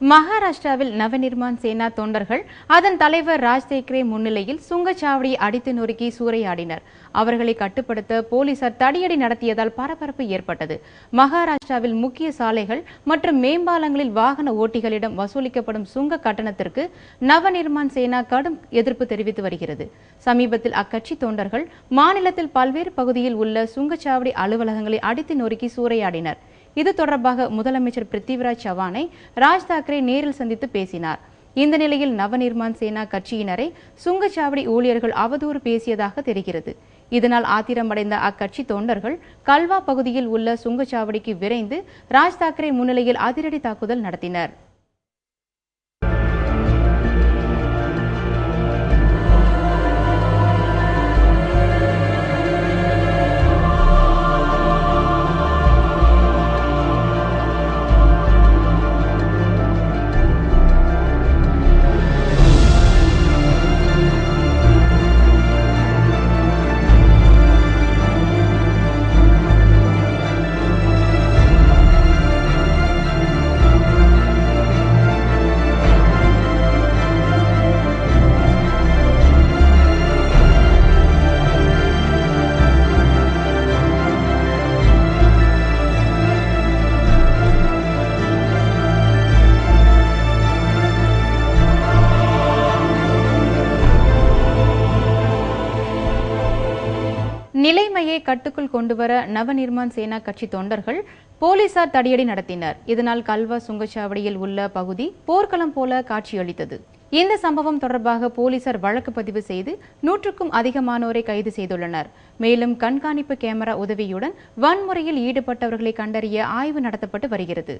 மகாராஷ்டிராவில் நவநிர்மான் சேனா தொண்டர்கள் அதன் தலைவர் ராஜ் தேக்கரே முன்னிலையில் சுங்கச்சாவடியை அடித்து நொறுக்கி சூறையாடினர். அவர்களை கட்டுப்படுத்த போலீசார் தடியடி நடத்தியதால் பரபரப்பு ஏற்பட்டது. மகாராஷ்டிராவில் முக்கிய சாலைகள் மற்றும் மேம்பாலங்களில் வாகன ஓட்டிகளிடம் வசூலிக்கப்படும் சுங்க கட்டணத்திற்கு நவநிர்மான் சேனா கடும் எதிர்ப்பு தெரிவித்து வருகிறது. சமீபத்தில் அக்கட்சி தொண்டர்கள் மாநிலத்தில் பல்வேறு பகுதியில் உள்ள சுங்கச்சாவடி அலுவலகங்களை அடித்து நொறுக்கி சூறையாடினர். இது தொடர்பாக முதலமைச்சர் பிருத்திவிராஜ் சவானை ராஜ் தாக்கரே நேரில் சந்தித்து பேசினார். இந்த நிலையில் நவநிர்மான் சேனா கட்சியினரை சுங்கச்சாவடி ஊழியர்கள் அவதூறு பேசியதாக தெரிகிறது. இதனால் ஆத்திரமடைந்த அக்கட்சி தொண்டர்கள் கல்வா பகுதியில் உள்ள சுங்கச்சாவடிக்கு விரைந்து ராஜ் தாக்கரே முன்னிலையில் அதிரடி தாக்குதல் நடத்தினர். நிலைமையை கட்டுக்குள் கொண்டுவர நவநிர்மான் சேனா கட்சி தொண்டர்கள் போலீசார் தடியடி நடத்தினர். இதனால் கல்வா சுங்கச்சாவடியில் உள்ள பகுதி போர்க்களம் போல காட்சியளித்தது. இந்த சம்பவம் தொடர்பாக போலீசார் வழக்கு பதிவு செய்து நூற்றுக்கும் அதிகமானோரை கைது செய்துள்ளனர். மேலும் கண்காணிப்பு கேமரா உதவியுடன் வன்முறையில் ஈடுபட்டவர்களை கண்டறிய ஆய்வு நடத்தப்பட்டு வருகிறது.